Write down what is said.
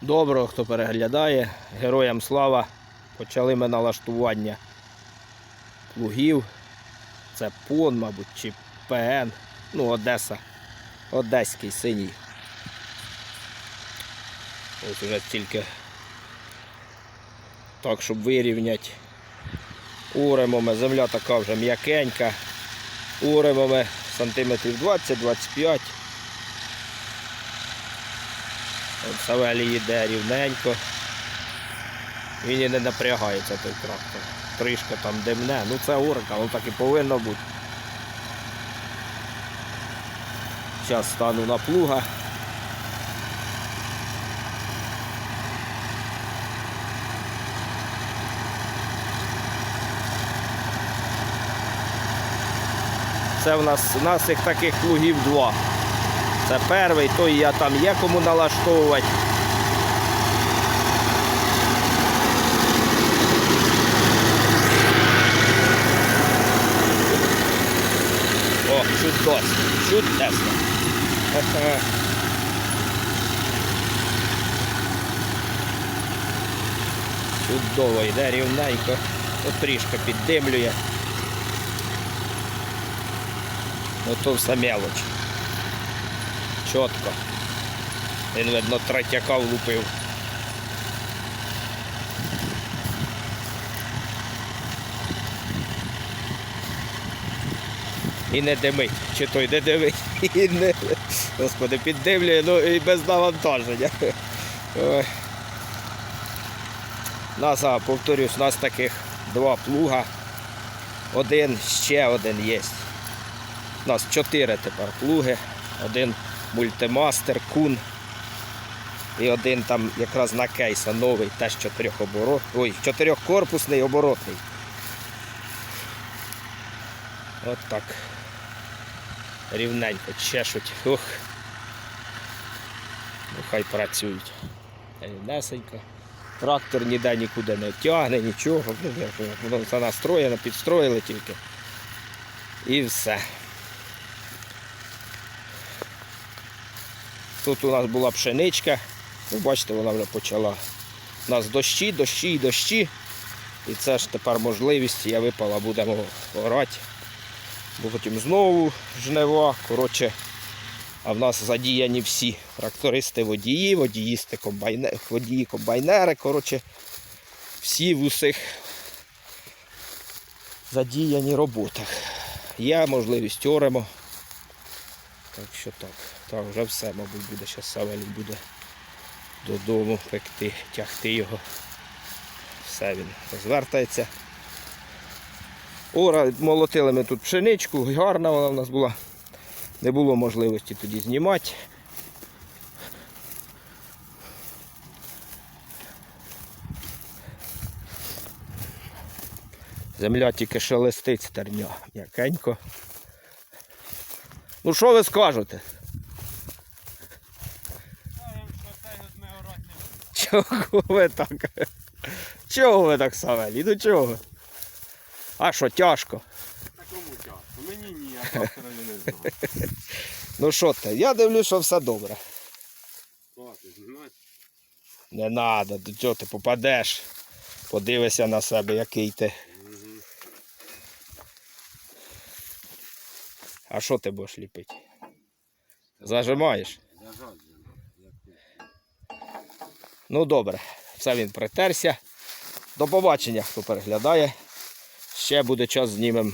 Доброго, хто переглядає. Героям слава. Почали ми налаштування плугів. Це ПОН, мабуть, чи ПН. Ну, Одеса. Одеський синій. Ось уже тільки так, щоб вирівняти. Уремами. Земля така вже м'якенька. Уремами сантиметрів 20-25. От Савелій йде рівненько. Він і не напрягається той трактор. Трішка там димне. Ну це урка, воно так і повинно бути. Зараз стану на плуга. Це в нас, у нас їх таких плугів два. Це перший, той я там є кому налаштовувати. О, чудосно, чудесно. Чудово йде рівненько, От трішки піддимлює. Ну то все мелоч. Чітко. Він, видно, третяка влупив. І не димить. Чи той не димить. І не... Господи, піддивлює, ну і без навантаження. Ой. Нас, а, повторюсь, у нас таких два плуга. Один, ще один є. У нас чотири тепер плуги, один мультимастер, кун. І один там якраз на кейса новий, теж чотирьохоборот. Ой, чотирьохкорпусний оборотний. От так. Рівненько чешуть. Ух. Ну хай працюють. Рівнесенько. Трактор ніде нікуди не тягне, нічого. Ну, як Воно все настроєно, підстроїли тільки. І все. Тут у нас була пшеничка. Ви бачите, вона вже почала. У нас дощі, дощі і дощі. І це ж тепер можливість, я випала, будемо орати. Бо потім знову жнива. Коротше, а в нас задіяні всі. Трактористи водії, водіїсти комбайнери, водії комбайнери. Коротше, всі в усіх задіяні роботах. Є можливість оремо. Так що так. Так, вже все, мабуть, буде. Зараз Савелій буде додому пекти, тягти його. Все він розвертається. Ора, молотили ми тут пшеничку, гарна вона в нас була. Не було можливості тоді знімати. Земля тільки шелестить стерня, м'якенько. Ну що ви скажете? Чого ви так? Чого ви так Савелі? Ну чого? А що, тяжко? Та кому тяжко? Мені ні, я фактора не знаю. Ну що ти? Я дивлюсь, що все добре. Не треба, до чого ти попадеш. Подивися на себе, який ти. А що ти будеш ліпити? Зажимаєш? Зажать. Ну добре, все він притерся. До побачення, хто переглядає. Ще буде час знімемо